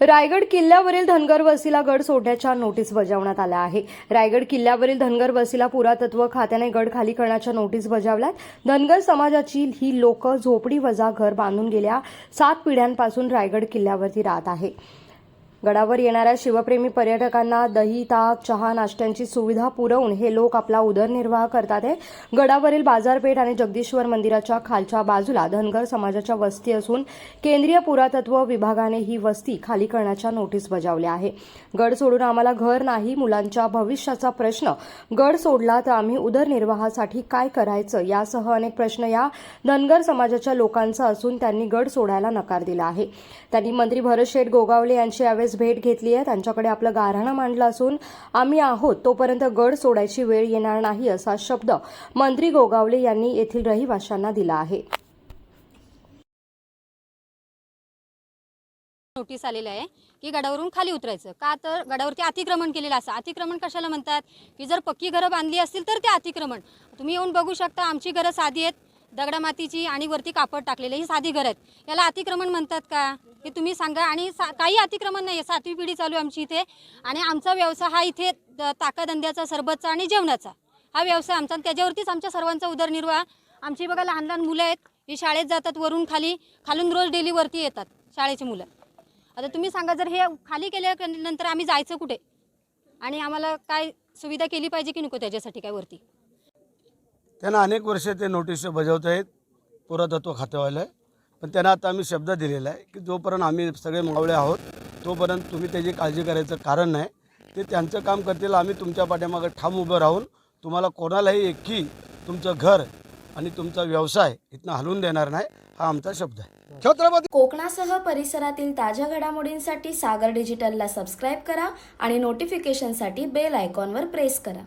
रायगड किल्ल्यावरील धनगर वसीला गड सोडण्याच्या नोटीस बजावण्यात आल्या आहे. रायगड किल्ल्यावरील धनगर वसीला पुरातत्व खात्याने गड खाली करण्याच्या नोटीस बजावल्यात. धनगर समाजाची ही लोक झोपडी वजा घर बांधून गेल्या सात पिढ्यांपासून रायगड किल्ल्यावरती राहत आहे. गडावर येणाऱ्या शिवप्रेमी पर्यटकांना दही ताक चहा नाश्त्यांची सुविधा पुरवून हे लोक आपला उदरनिर्वाह करतात. आहे गडावरील बाजारपेठ आणि जगदीश्वर मंदिराच्या खालच्या बाजूला धनगर समाजाच्या वस्ती असून केंद्रीय पुरातत्व विभागाने ही वस्ती खाली करण्याच्या नोटीस बजावल्या आहे. गड सोडून आम्हाला घर नाही मुलांच्या भविष्याचा प्रश्न. गड सोडला तर आम्ही उदरनिर्वाहासाठी काय करायचं? यासह अनेक प्रश्न या धनगर समाजाच्या लोकांचा असून त्यांनी गड सोडायला नकार दिला आहे. त्यांनी मंत्री भरत शेठ गोगावले यांची यावेळेस भेट घेतली आहे. त्यांच्याकडे आपलं गाऱ्हाणं मांडलं असून आम्ही आहोत तोपर्यंत गड सोडायची वेळ येणार नाही असा शब्द मंत्री गोगावले यांनी येथील रहिवाशांना दिला आहे. नोटीस आलेलं आहे की गडावरून खाली उतरायचं. का तर गडावरती अतिक्रमण केलेलं असं. अतिक्रमण कशाला म्हणतात? की जर पक्की घरं बांधली असतील तर ते अतिक्रमण. तुम्ही येऊन बघू शकता आमची घरं साधी आहेत. दगडामातीची आणि वरती कापड टाकलेले ही साधी घरं आहेत. याला अतिक्रमण म्हणतात का? हे तुम्ही सांगा. आणि सा काही अतिक्रमण नाही आहे सातवी पिढी चालू आहे आमची इथे. आणि आमचा व्यवसाय हा इथे द- ताकाधंद्याचा सरबतचा आणि जेवणाचा. हा व्यवसाय आमचा आणि त्याच्यावरतीच आमच्या सर्वांचा उदरनिर्वाह. आमची बघा लहान लहान मुलं आहेत. ही शाळेत जातात वरून खाली. खालून रोज डेली वरती येतात शाळेची मुलं. आता तुम्ही सांगा जर हे खाली केल्यानंतर आम्ही जायचं कुठे? आणि आम्हाला काय सुविधा केली पाहिजे की नको त्याच्यासाठी काय वरती? त्यांना अनेक वर्ष ते नोटीस बजावत आहेत. पुरातत्व आहे पण त्यांना आता आम्ही शब्द दिलेला आहे की जोपर्यंत आम्ही सगळे मावळे आहोत तोपर्यंत तुम्ही त्याची काळजी करायचं कारण नाही. ते त्यांचं काम करतील आम्ही तुमच्या पाठीमागं ठाम उभं राहून तुम्हाला कोणालाही एकी तुमचं घर आणि तुमचा व्यवसाय इथनं हलवून देणार नाही हा आमचा शब्द आहे. छत्रपती कोकणासह परिसरातील ताज्या घडामोडींसाठी सागर डिजिटलला सबस्क्राईब करा आणि नोटिफिकेशनसाठी बेल आयकॉनवर प्रेस करा.